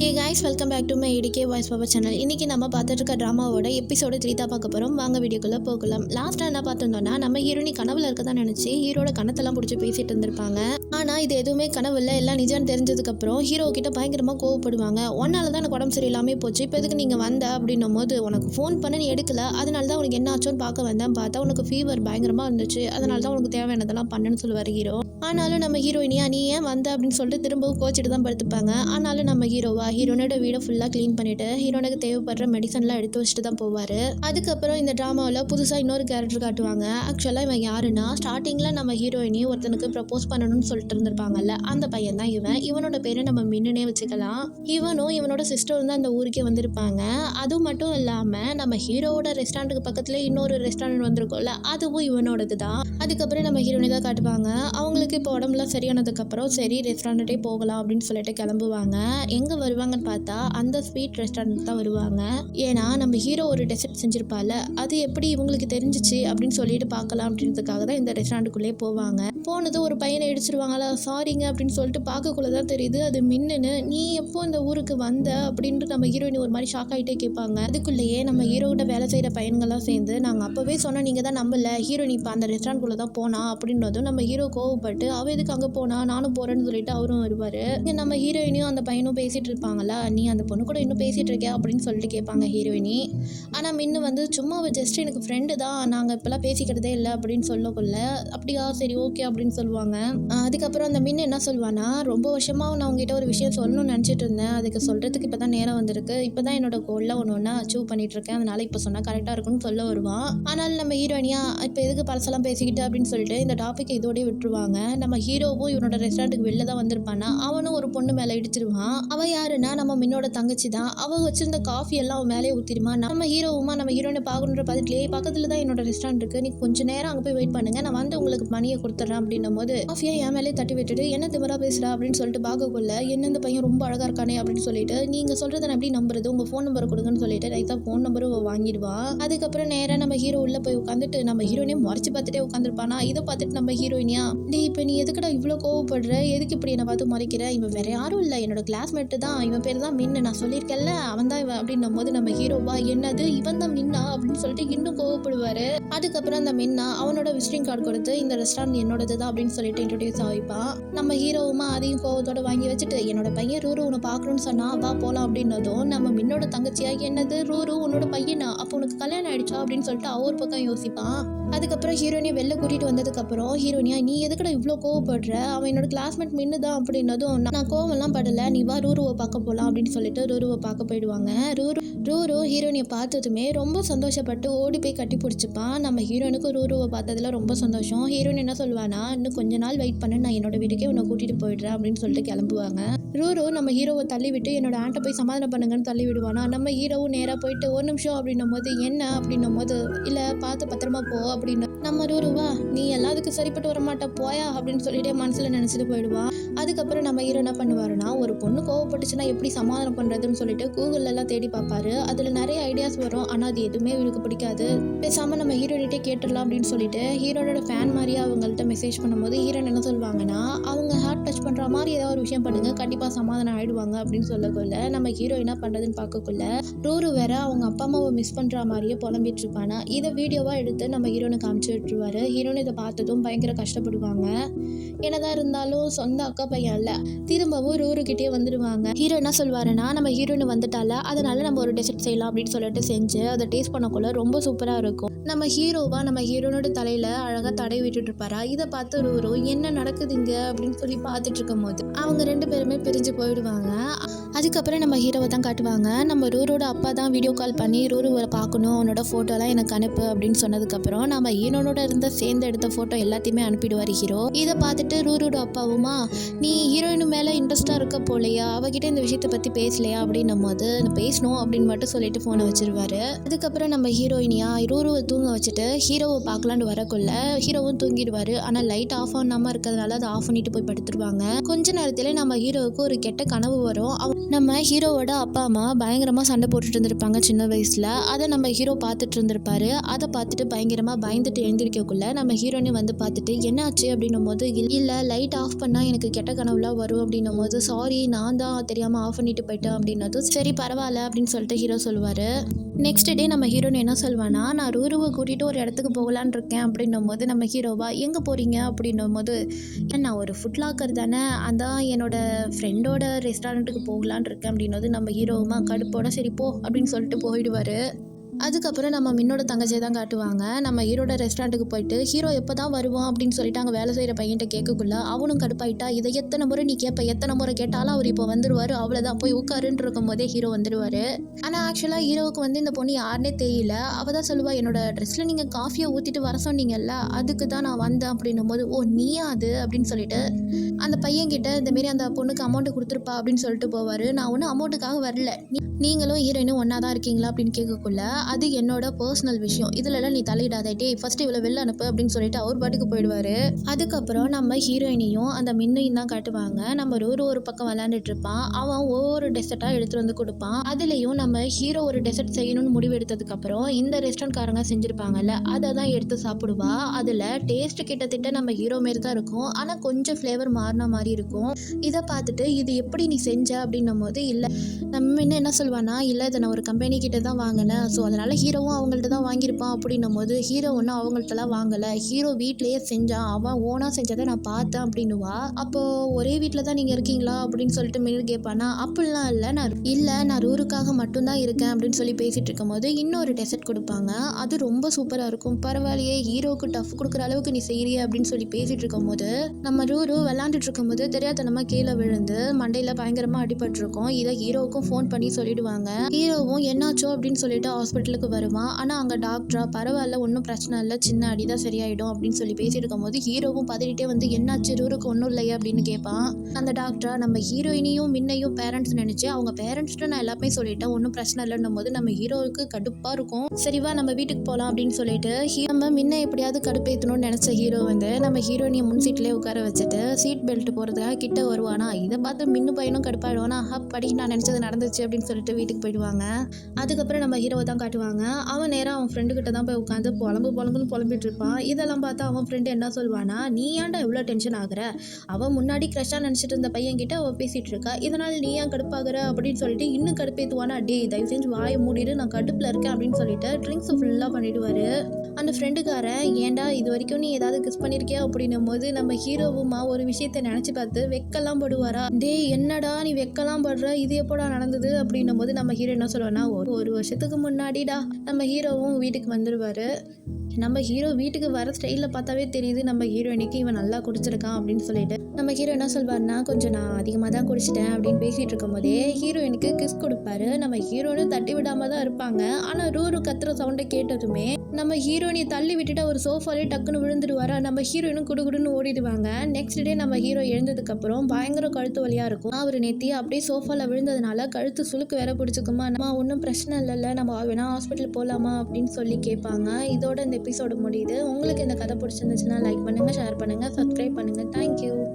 Hey guys welcome back to my IDK voice power channel இன்றைக்கி நம்ம பார்த்துட்டு இருக்க ட்ராமாவோட எபிசோடு த்ரீ தான் பார்க்க போகிறோம் வாங்க வீடியோக்குள்ளே போகலாம். லாஸ்ட்டாக என்ன பார்த்துருந்தோம்னா நம்ம ஹீரோனி கனவுல இருக்க தான் நினச்சி ஹீரோட கணத்தெல்லாம் பிடிச்சி பேசிட்டு இருந்திருப்பாங்க. ஆனால் இது எதுவுமே கனவு இல்லை எல்லாம் நிஜம் தெரிஞ்சதுக்கப்புறம் ஹீரோ கிட்ட பயங்கரமாக கோவப்படுவாங்க. ஒன்னால தான் எனக்கு உடம்பு சரியில்லாமல் போச்சு. இப்போ எதுக்கு நீங்கள் வந்த? அப்படின்னும் போது உனக்கு ஃபோன் பண்ண நீ எடுக்கல. அதனால தான் உனக்கு என்ன ஆச்சோன்னு பார்க்க வந்தேன் பார்த்தா உனக்கு ஃபீவர் பயங்கரமாக இருந்துச்சு அதனால தான் உனக்கு தேவையானதெல்லாம் பண்ணுன்னு சொல்லுவார் ஹீரோ ஆனாலும் நம்ம ஹீரோயினியா நீ ஏன் வந்த? அப்படின்னு சொல்லிட்டு திரும்பவும் கோச்சிட்டு தான் படுத்துப்பாங்க. ஆனாலும் நம்ம ஹீரோவா ஹீரோனோட வீடை ஃபுல்லாக க்ளீன் பண்ணிட்டு ஹீரோனுக்கு தேவைப்படுற மெடிசன்லாம் எடுத்து வச்சுட்டு தான் போவார். அதுக்கப்புறம் இந்த ட்ராமாவில் புதுசாக இன்னொரு கேரக்டர் காட்டுவாங்க. ஆக்சுவலாக இவன் யாருன்னா ஸ்டார்டிங்கில் நம்ம ஹீரோயினி ஒருத்தனுக்கு ப்ரப்போஸ் பண்ணணும்னு சொல்லிட்டு இருந்திருப்பாங்கல்ல அந்த பையன் தான் இவன். இவனோட பேரை நம்ம மின்னுனே வச்சுக்கலாம். இவனும் இவனோட சிஸ்டரும் தான் அந்த ஊருக்கே வந்திருப்பாங்க. அது மட்டும் இல்லாமல் நம்ம ஹீரோவோட ரெஸ்டாரண்ட்டுக்கு பக்கத்தில் இன்னொரு ரெஸ்டாரண்ட் வந்திருக்கோம்ல அதுவும் இவனோடது தான். அதுக்கப்புறம் நம்ம ஹீரோயினி தான் காட்டுவாங்க. அவங்களுக்கு இப்போ உடம்புலாம் சரியானதுக்கப்புறம் சரி ரெஸ்டாரண்ட்டே போகலாம் அப்படின்னு சொல்லிட்டு கிளம்புவாங்க. எங்கே வருவாங்க? வருவாங்கன்னு பார்த்தா அந்த ஸ்வீட் ரெஸ்டாரண்ட் தான் வருவாங்க. ஏன்னா நம்ம ஹீரோ ஒரு டெசர்ட் செஞ்சிருப்பால அது எப்படி இவங்களுக்கு தெரிஞ்சிச்சு அப்படின்னு சொல்லிட்டு பார்க்கலாம் அப்படின்றதுக்காக தான் இந்த ரெஸ்டாரண்ட்டுக்குள்ளே போவாங்க. போனது ஒரு பையனை இடிச்சிருவாங்களா சாரிங்க அப்படின்னு சொல்லிட்டு பார்க்கக்குள்ள தான் தெரியுது. அது மின்னுன்னு நீ எப்போ இந்த ஊருக்கு வந்த? அப்படின்ட்டு நம்ம ஹீரோயின் ஒரு மாதிரி ஷாக் ஆகிட்டே கேட்பாங்க. அதுக்குள்ளேயே நம்ம ஹீரோகிட்ட வேலை செய்கிற பையன்கள்லாம் சேர்ந்து நாங்கள் அப்போவே சொன்னால் நீங்கள் தான் நம்பல ஹீரோயின் இப்போ அந்த ரெஸ்டாரண்ட்குள்ளே தான் போனா அப்படின்றதும் நம்ம ஹீரோ கோவப்பட்டு அவ எதுக்கு அங்கே போனா? நானும் போகிறேன்னு சொல்லிட்டு அவரும் வருவார். நம்ம ஹீரோயினையும் அந்த பையனும் பேசிகிட்டு இருப்பாங்க. இருப்பாங்களா நீ அந்த பொண்ணு கூட இன்னும் பேசிகிட்டு இருக்கியா? அப்படின்னு சொல்லிட்டு கேட்பாங்க ஹீரோயினி. ஆனால் மின்னு வந்து சும்மா அவள் ஜஸ்ட் எனக்கு ஃப்ரெண்டு தான். நாங்கள் இப்போல்லாம் பேசிக்கிறதே இல்லை அப்படின்னு சொல்லக்குள்ள அப்படியா? சரி ஓகே அப்படின்னு சொல்லுவாங்க. அதுக்கப்புறம் அந்த மின்னு என்ன சொல்லுவானா ரொம்ப வருஷமாக நான் உங்ககிட்ட ஒரு விஷயம் சொல்லணும்னு நினச்சிட்டு இருந்தேன். அதுக்கு சொல்கிறதுக்கு இப்போ தான் நேரம் வந்திருக்கு. இப்போ தான் என்னோட கோலில் ஒன்று ஒன்றா அச்சீவ் பண்ணிகிட்ருக்கேன் இருக்கேன். இப்போ சொன்னால் கரெக்டாக இருக்கும்னு சொல்ல வருவான். ஆனால் நம்ம ஹீரோயினியா இப்போ எதுக்கு பழசெல்லாம் பேசிக்கிட்டு அப்படின்னு சொல்லிட்டு இந்த டாப்பிக்கை இதோடய விட்டுருவாங்க. நம்ம ஹீரோவும் இவனோட ரெஸ்டாரண்ட்டுக்கு வெளில தான் வந்திருப்பானா? அவனும் ஒரு பொண்ணு மேலே இடிச்சிருவான். அவ யாருன்னா நம்ம மின்னோட தங்கச்சி தான். அவள் வச்சிருந்த காஃபி எல்லாம் அவன் மேலே ஊத்திடுமா? நம்ம ஹீரோவுமா நம்ம ஹீரோனை பார்க்கணுன்ற பார்த்துட்டுலே பக்கத்தில் தான் என்னோட ரெஸ்டாரண்ட் இருக்கு. நீ கொஞ்ச நேரம் அங்கே போய் வெயிட் பண்ணுங்க. நான் வந்து உங்களுக்கு மணியை கொடுத்துட்றேன் அப்படின்னும் போது காஃபியை என் மேலே தட்டி விட்டுட்டு என்ன திமரா பேசுறா? அப்படின்னு சொல்லிட்டு பார்க்கக்குள்ள என்ன இந்த பையன் ரொம்ப அழகா இருக்கானே? அப்படின்னு சொல்லிட்டு நீங்க சொல்றதை நான் எப்படி நம்புறது? உங்க ஃபோன் நம்பர் கொடுங்கன்னு சொல்லிட்டு ரைத்தா ஃபோன் நம்பரும் வாங்கிடுவா. அதுக்கப்புறம் நேராக நம்ம ஹீரோ உள்ள போய் உட்காந்துட்டு நம்ம ஹீரோனையும் முறைச்சு பார்த்துட்டே உட்காந்துருப்பானா இதை பார்த்துட்டு நம்ம ஹீரோயினியா நீ இப்போ நீ எதுக்குடா இவ்வளோ கோவப்படுற? எதுக்கு இப்படி என்னை பார்த்து முறைக்கிற? இவன் வேற யாரும் இல்லை. என்னோட கிளாஸ்மேட்டு தான். இவன் பேர் தான் மின்னு. நான் சொல்லியிருக்கேன்ல அவன் தான் இவன் அப்படின்னும் போது நம்ம ஹீரோவா என்னது? இவன் தான் மின்னா அப்படின்னு சொல்லிட்டு இன்னும் கோவப்படுவாரு. அதுக்கப்புறம் அந்த மின்னா அவனோட விசிட்டிங் கார்டு கொடுத்து இந்த ரெஸ்டாரண்ட் என்னோடது தான் அப்படின்னு சொல்லிட்டு இன்ட்ரடியூஸ் ஆகிப்பான். நம்ம ஹீரோவுமா அதையும் கோவத்தோட வாங்கி வச்சுட்டு என்னோட பையன் ரூரு உன்னை பார்க்கணும்னு சொன்னா வா போலாம் அப்படின்னதும் நம்ம மின்னோட தங்கச்சியாக என்னது? ரூரு உன்னோட பையனா? அப்போ உனக்கு கல்யாணம் ஆயிடுச்சா அப்படின்னு சொல்லிட்டு அவர் பக்கம் யோசிப்பான். அதுக்கப்புறம் ஹீரோயினை வெளில கூட்டிகிட்டு வந்ததுக்கப்புறம் ஹீரோனியா நீ எதுக்கடா இவ்வளோ கோவப்படுற? அவன் என்னோட கிளாஸ்மேட் மின்னு தான் அப்படின்னதும் நான் கோவம்லாம் படலை. நீ வா ரூருவை பார்க்க போகலாம் அப்படின்னு சொல்லிட்டு ரூருவை பார்க்க போயிடுவாங்க. ரூரு ரூரு ஹீரோயினை பார்த்ததுமே ரொம்ப சந்தோஷப்பட்டு ஓடி போய் கட்டி பிடிச்சிப்பான். நம்ம ஹீரோனுக்கு ரூருவை பார்த்ததுல ரொம்ப சந்தோஷம். ஹீரோயின் என்ன சொல்லுவானா இன்னும் கொஞ்ச நாள் வெயிட் பண்ணு. நான் என்னோட வீட்டுக்கே உன்னை கூட்டிகிட்டு போயிடுறேன் அப்படின்னு சொல்லிட்டு கிளம்புவாங்க. ரூரு நம்ம ஹீரோவை தள்ளி விட்டு என்னோட ஆண்ட்டை போய் சமாதானம் பண்ணுங்கன்னு தள்ளி விடுவானா நம்ம ஹீரோவும் நேராக போயிட்டு ஒரு நிமிஷம் அப்படின்னும் போது என்ன? அப்படின்னும் போது இல்லை பார்த்து பத்திரமா போ அப்படின்னு நம்ம ரூருவா நீ எல்லாத்துக்கும் சரிப்பட்டு வரமாட்ட போயா அப்படின்னு சொல்லிட்டு மனசில் நினச்சிட்டு போயிடுவா. அதுக்கப்புறம் நம்ம ஹீரோ என்ன பண்ணுவாருன்னா ஒரு பொண்ணு கோவப்பட்டுச்சுன்னா எப்படி சமாதானம் பண்ணுறதுன்னு சொல்லிட்டு கூகுள்ல எல்லாம் தேடி பார்ப்பாரு. அதில் நிறைய ஐடியாஸ் வரும் ஆனால் அது எதுவுமே இவருக்கு பிடிக்காது. பேசாமல் நம்ம ஹீரோனிட்டே கேட்டுடலாம் அப்படின்னு சொல்லிட்டு ஹீரோனோட ஃபேன் மாதிரியே அவங்கள்ட்ட மெசேஜ் பண்ணும்போது ஹீரோன் என்ன சொல்லுவாங்கன்னா அவங்க ஹார்ட் டச் பண்ணுற மாதிரி ஏதாவது ஒரு விஷயம் பண்ணுங்க கண்டிப்பாக சமாதானம் ஆயிடுவாங்க அப்படின்னு சொல்லக்குள்ள நம்ம ஹீரோ என்ன பண்ணுறதுன்னு பார்க்கக்குள்ள ரூரு வேற அவங்க அப்பா அம்மாவை மிஸ் பண்ணுற மாதிரியே புலம்பிட்டு இருப்பானா. இதை வீடியோவாக எடுத்து நம்ம ஹீரோ காமிச்சு விட்டுருவாரு. ஹீரோன் இதை பார்த்ததும் பயங்கர கஷ்டப்படுவாங்க. என்னதான் இருந்தாலும் சொந்த அக்கா பையன் இல்லை திரும்பவும் ரூருக்கிட்டே வந்துடுவாங்க. ஹீரோ என்ன சொல்வாருன்னா நம்ம ஹீரோனு வந்துட்டால அதனால நம்ம ஒரு டெசர்ட் செய்யலாம் அப்படின்னு சொல்லிட்டு செஞ்சு அதை டேஸ்ட் பண்ணக்குள்ள ரொம்ப சூப்பராக இருக்கும். நம்ம ஹீரோவா நம்ம ஹீரோனோட தலையில அழகாக தடை விட்டுட்டு இருப்பாரா இதை பார்த்து ரூரு என்ன நடக்குதுங்க அப்படின்னு சொல்லி பார்த்துட்டு இருக்கும் போது அவங்க ரெண்டு பேருமே பிரிஞ்சு போயிடுவாங்க. அதுக்கப்புறம் நம்ம ஹீரோவை தான் காட்டுவாங்க. நம்ம ரூரோட அப்பா தான் வீடியோ கால் பண்ணி ரூருவை பார்க்கணும் அவனோட ஃபோட்டோலாம் எனக்கு அனுப்பு அப்படின்னு சொன்னதுக்கப்புறம் நம்ம ஈனோனோட இருந்த சேர்ந்து எடுத்த ஃபோட்டோ எல்லாத்தையுமே அனுப்பிடுவார் ஹீரோ இதை பார்த்துட்டு ரூரோட அப்பாவுமா நீ ஹீரோயின் மேலே இன்ட்ரெஸ்ட்டாக இருக்க போலையா? அவகிட்ட இந்த விஷயத்தை பற்றி பேசலையா? அப்படின்னும் போது அது பேசணும் அப்படின்னு மட்டும் சொல்லிட்டு ஃபோனை வச்சிருவாரு. அதுக்கப்புறம் நம்ம ஹீரோயினியா ரூருவை தூங்க வச்சுட்டு ஹீரோவை பார்க்கலான்னு வரக்குள்ள ஹீரோவும் தூங்கிடுவார். ஆனால் லைட் ஆஃப் பண்ணாமல் இருக்கிறதுனால அதை ஆஃப் பண்ணிட்டு போய் படுத்துருவாங்க. கொஞ்ச நேரத்தில் நம்ம ஹீரோவுக்கு ஒரு கெட்ட கனவு வரும். அவன் நம்ம ஹீரோவோட அப்பா அம்மா பயங்கரமாக சண்டை போட்டுட்டு இருந்திருப்பாங்க சின்ன வயசில். அதை நம்ம ஹீரோ பார்த்துட்டு இருந்திருப்பாரு. அதை பார்த்துட்டு பயங்கரமாக பயந்துட்டு எழுந்திருக்கக்குள்ள நம்ம ஹீரோனே வந்து பார்த்துட்டு என்ன ஆச்சு அப்படின்னும் போது இல்லை லைட் ஆஃப் பண்ணால் எனக்கு கெட்ட கனவுலாம் வரும். அப்படின்னும் போது சாரி நான் தான் தெரியாமல் ஆஃப் பண்ணிட்டு போயிட்டேன். அப்படின்னதும் சரி பரவாயில்ல. அப்படின்னு சொல்லிட்டு ஹீரோ சொல்லுவார். நெக்ஸ்ட் டே நம்ம ஹீரோனு என்ன சொல்வானா நான் ரூருவை கூட்டிகிட்டு ஒரு இடத்துக்கு போகலான்னு இருக்கேன். அப்படின்னும் போது நம்ம ஹீரோவா எங்கே போகிறீங்க அப்படின்னும் போது "ஏன், நான் ஒரு ஃபுட் லாக்கர் தானே அதான் என்னோட ஃப்ரெண்டோட ரெஸ்டாரண்ட்டுக்கு போகலான்னு இருக்கேன். அப்படின்னது நம்ம ஹீரோவுமா கடுப்போட சரி போ அப்படின்னு சொல்லிட்டு போயிடுவார். அதுக்கப்புறம் நம்ம மின்னோட தங்கச்சியை தான் காட்டுவாங்க. நம்ம ஹீரோட ரெஸ்டாரண்ட்டுக்கு போயிட்டு ஹீரோ எப்போ தான் வருவான்? அப்படின்னு சொல்லிட்டு அங்கே வேலை செய்கிற பையன்கிட்ட கேட்கக்குள்ள அவனும் கடுப்பாயிட்டா இதை எத்தனை முறை நீ கேட்ப எத்தனை முறை கேட்டாலும் அவர் இப்போ வந்துருவாரு. அவ்வளோதான் போய் உட்காருன்னு இருக்கும் போதே ஹீரோ வந்துடுவார் ஆனால் ஆக்சுவலாக ஹீரோவுக்கு வந்து இந்த பொண்ணு யாருனே தெரியல. அவள் தான் சொல்லுவா என்னோட ட்ரெஸ்ஸில் நீங்கள் காஃபியை ஊற்றிட்டு வர சொன்னீங்கல்ல அதுக்கு தான் நான் வந்தேன். அப்படின்னும் போது ஓ நீயா அது? அப்படின்னு சொல்லிட்டு அந்த பையன்கிட்ட இந்தமாரி அந்த பொண்ணுக்கு அமௌண்ட்டு கொடுத்துருப்பா அப்படின்னு சொல்லிட்டு போவார். நான் ஒன்றும் அமௌண்ட்டுக்காக வரல. நீ- நீங்களும் ஹீரோயினும் ஒன்றா தான் இருக்கீங்களா? அப்படின்னு கேட்கக்குள்ள அது என்னோட பர்சனல் விஷயம். இதுலலாம் நீ தலையிடாதே. ஃபர்ஸ்ட் இவ்வளோ வெளில அனுப்பு அப்படின்னு சொல்லிட்டு அவர் பாட்டுக்கு போயிடுவாரு. அதுக்கப்புறம் நம்ம ஹீரோயினையும் அந்த மின்னையும் தான் காட்டுவாங்க. நம்ம ஒரு ஒரு பக்கம் விளையாண்டுட்டு இருப்பான். அவன் ஒவ்வொரு டெசர்ட்டாக எடுத்துட்டு வந்து கொடுப்பான். அதுலேயும் நம்ம ஹீரோ ஒரு டெசர்ட் செய்யணும்னு முடிவு எடுத்ததுக்கப்புறம் இந்த ரெஸ்டாரண்ட்காரங்க செஞ்சுருப்பாங்கல்ல அதை தான் எடுத்து சாப்பிடுவா. அதில் டேஸ்ட் கிட்டத்தட்ட நம்ம ஹீரோ மாரி தான் இருக்கும். ஆனால் கொஞ்சம் ஃப்ளேவர் மாறின மாதிரி இருக்கும். இதை பார்த்துட்டு இது எப்படி நீ செஞ்ச அப்படின்னும் போது இல்லை நம்ம என்ன என்ன சொல்வானா இல்லை இதை நான் ஒரு கம்பெனி கிட்ட தான் வாங்கினேன். ஸோ அதை அதனால் ஹீரோவும் அவங்கள்ட்ட தான் வாங்கியிருப்பான் அப்படின்னும் போது ஹீரோ ஒன்றும் அவங்கள்ட்டலாம் வாங்கலை. ஹீரோ வீட்லேயே செஞ்சான் அவன் ஓனாக செஞ்சதை நான் பார்த்தேன் அப்படின்னுவா. அப்போது ஒரே வீட்டில் தான் நீங்கள் இருக்கீங்களா? அப்படின்னு சொல்லிட்டு மின்னு கேட்பானா. அப்படிலாம் இல்லை நான் இல்லை நான் ரூருக்காக மட்டும்தான் இருக்கேன் அப்படின்னு சொல்லி பேசிகிட்டு இருக்கும்போது இன்னொரு டெசர்ட் கொடுப்பாங்க. அது ரொம்ப சூப்பராக இருக்கும். பரவாயில்லையே ஹீரோவுக்கு டஃப் கொடுக்குற அளவுக்கு நீ செய்கிறிய அப்படின்னு சொல்லி பேசிகிட்டு இருக்கும்போது நம்ம ரூரு விளாண்டுட்டு இருக்கும்போது தெரியாதனமாக கீழே விழுந்து மண்டையில் பயங்கரமாக அடிபட்டிருக்கும். இதை ஹீரோவுக்கும் ஃபோன் பண்ணி சொல்லிடுவாங்க. ஹீரோவும் என்னாச்சோ? அப்படின்னு சொல்லிட்டு ஹாஸ்பிட்டலுக்கு வருவான். ஆனால் அங்கே டாக்டரா பரவாயில்ல ஒன்றும் பிரச்சனை இல்லை சின்ன அடி தான் சரியாயிடும் அப்படின்னு சொல்லி பேசிட்டு இருக்கும்போது ஹீரோவும் பதறிட்டே வந்து என்னாச்சு ரூருக்கு ஒன்றும் இல்லையா? அப்படின்னு கேட்பான். அந்த டாக்டரா நம்ம ஹீரோயினையும் மின்னையும் பேரண்ட்ஸ் நினச்சி அவங்க பேரண்ட்ஸ்ட்டு நான் எல்லாமே சொல்லிட்டேன் ஒன்றும் பிரச்சனை இல்லைன்னும் போது நம்ம ஹீரோவுக்கு கடுப்பாக இருக்கும். சரிவா நம்ம வீட்டுக்கு போகலாம் அப்படின்னு சொல்லிட்டு ஹீரோ நம்ம முன்ன எப்படியாவது கடுப்பேற்றணும்னு நினச்ச ஹீரோ வந்து நம்ம ஹீரோயினியை முன் சீட்லேயே உட்கார வச்சுட்டு சீட் பெல்ட் போகிறதுக்காக கிட்ட வருவானா? இதை பார்த்து மின்னு பையனும் கடுப்பாயிடுவானா? அப்படி நான் நினச்சது நடந்துச்சு அப்படின்னு சொல்லிட்டு வீட்டுக்கு போயிடுவாங்க. அதுக்கப்புறம் நம்ம ஹீரோவை தான் காட்டுவாங்க. அவன் நேராக அவன் ஃப்ரெண்டு கிட்ட தான் போய் உட்காந்து புலம்பு புலம்புன்னு புலம்பிட்டு இருப்பான் இதெல்லாம் பார்த்தா அவன் ஃப்ரெண்டு என்ன சொல்வானா நீ ஏன்டா இவ்வளோ டென்ஷன் ஆகுற? அவன் முன்னாடி க்ரெஷ்ஷாக நினச்சிட்டு இருந்த பையன் கிட்ட அவன் பேசிகிட்டு இருக்கா. இதனால் நீ ஏன் கடுப்பாகிற? அப்படின்னு சொல்லிட்டு இன்னும் கடுப்பேற்றுவானா டே தயவு செஞ்சு வாயை மூடிட்டு நான் கடுப்பில் இருக்கேன் அப்படின்னு சொல்லிட்டு ட்ரிங்க்ஸ் ஃபுல்லாக பண்ணிடுவார். அந்த ஃப்ரெண்டுக்காரன் ஏன்டா இது வரைக்கும் நீ ஏதாவது கிஸ் பண்ணியிருக்கியா அப்படின்னும் போது நம்ம ஹீரோவுமா ஒரு விஷயத்தை நினச்சி பார்த்து வெக்கலாம் படுவாரா டேய் என்னடா நீ வெக்கலாம் படுற? இது எப்போடா நடந்தது? அப்படின்னும் போது நம்ம ஹீரோ என்ன சொல்லுவேன்னா ஒரு ஒரு வருஷத்துக்கு முன்னாடிடா நம்ம ஹீரோவும் வீட்டுக்கு வந்துடுவார் நம்ம ஹீரோ வீட்டுக்கு வர ஸ்டைலில் பார்த்தாவே தெரியுது நம்ம ஹீரோயினுக்கு இவன் நல்லா குடிச்சிருக்கான் அப்படின்னு சொல்லிட்டு. நம்ம ஹீரோ என்ன சொல்வார்னா கொஞ்சம் நான் அதிகமாக தான் குடிச்சிட்டேன் அப்படின்னு பேசிகிட்டு இருக்கும்போதே ஹீரோயினுக்கு கிஸ் கொடுப்பாரு. நம்ம ஹீரோனு தட்டி விடாமல் தான் இருப்பாங்க ஆனால் ரூரு கத்துற சவுண்டை கேட்டதுமே நம்ம ஹீரோயினை தள்ளி விட்டுட்டு ஒரு சோஃபாலே டக்குன்னு விழுந்துடுவாரா? நம்ம ஹீரோயினும் குடுகுடுன்னு ஓடிடுவாங்க. நெக்ஸ்ட் டே நம்ம ஹீரோ எழுந்ததுக்கப்புறம் பயங்கர கழுத்து வழியாக இருக்கும். அவர் நேத்தி அப்படியே சோஃபாவில் விழுந்ததுனால கழுத்து சுழுக்கு வேற பிடிச்சிக்குமா? நம்ம ஒன்றும் பிரச்சனை இல்லைல்ல. நம்ம வேணா ஹாஸ்பிட்டல் போகலாமா அப்படின்னு சொல்லி கேட்பாங்க. இதோட இந்த எபிசோடு முடியுது. உங்களுக்கு இந்த கதை பிடிச்சிருந்துச்சுன்னா லைக் பண்ணுங்கள் ஷேர் பண்ணுங்கள் சப்ஸ்கிரைப் பண்ணுங்கள் தேங்க்யூ